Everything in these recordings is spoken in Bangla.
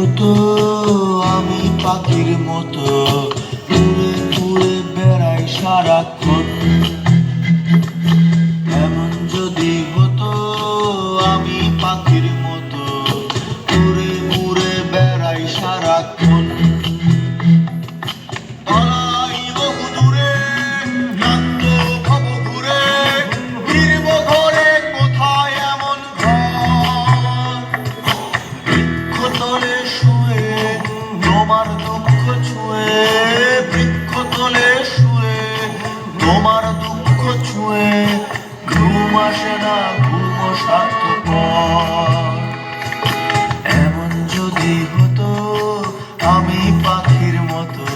হতো আমি পাখির মতো তোমার দুঃখ ছুঁয়ে ঘুম আসে না, ঘুম স্বার্থপর। এমন যদি হতো, আমি পাখির মতো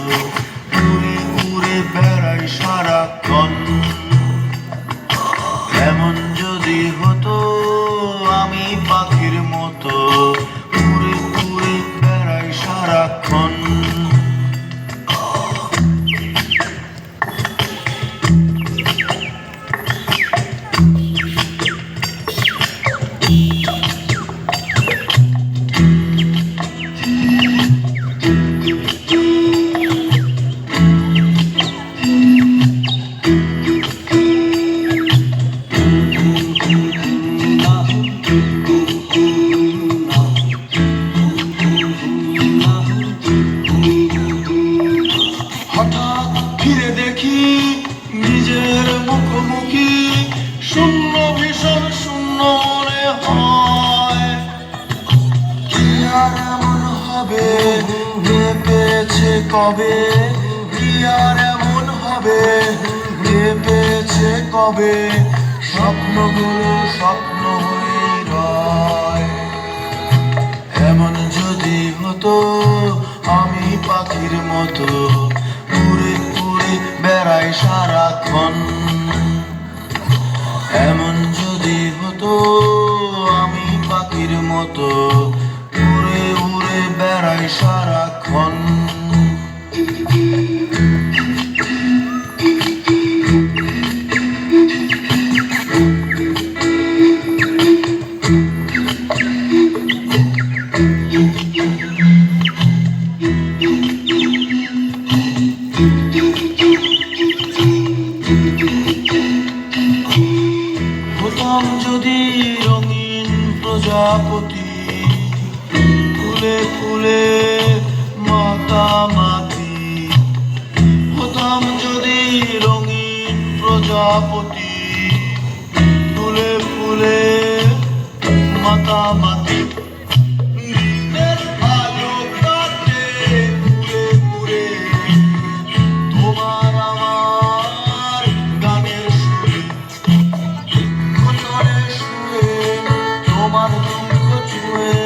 উড়ে উড়ে বেড়াই সারাক্ষণ। হবে ভেবেছে কবে? কি আর এমন হবে? ভেবেছে কবে? স্বপ্নগুলো স্বপ্ন হয়ে রয়। এমন যদি হতো, আমি পাখির মতো উড়ে উড়ে বেড়াই সারাক্ষণ। এমন যদি হতো, আমি পাখির মতো বেড়াই সারাক্ষণ। যদি রঙিন প্রজাপতি ফুলে ফুলে মাতামাতি। হতাম যদি রঙিন প্রজাপতি ফুলে ফুলে মাতামাতি। তোমার দুঃখ ছুঁয়ে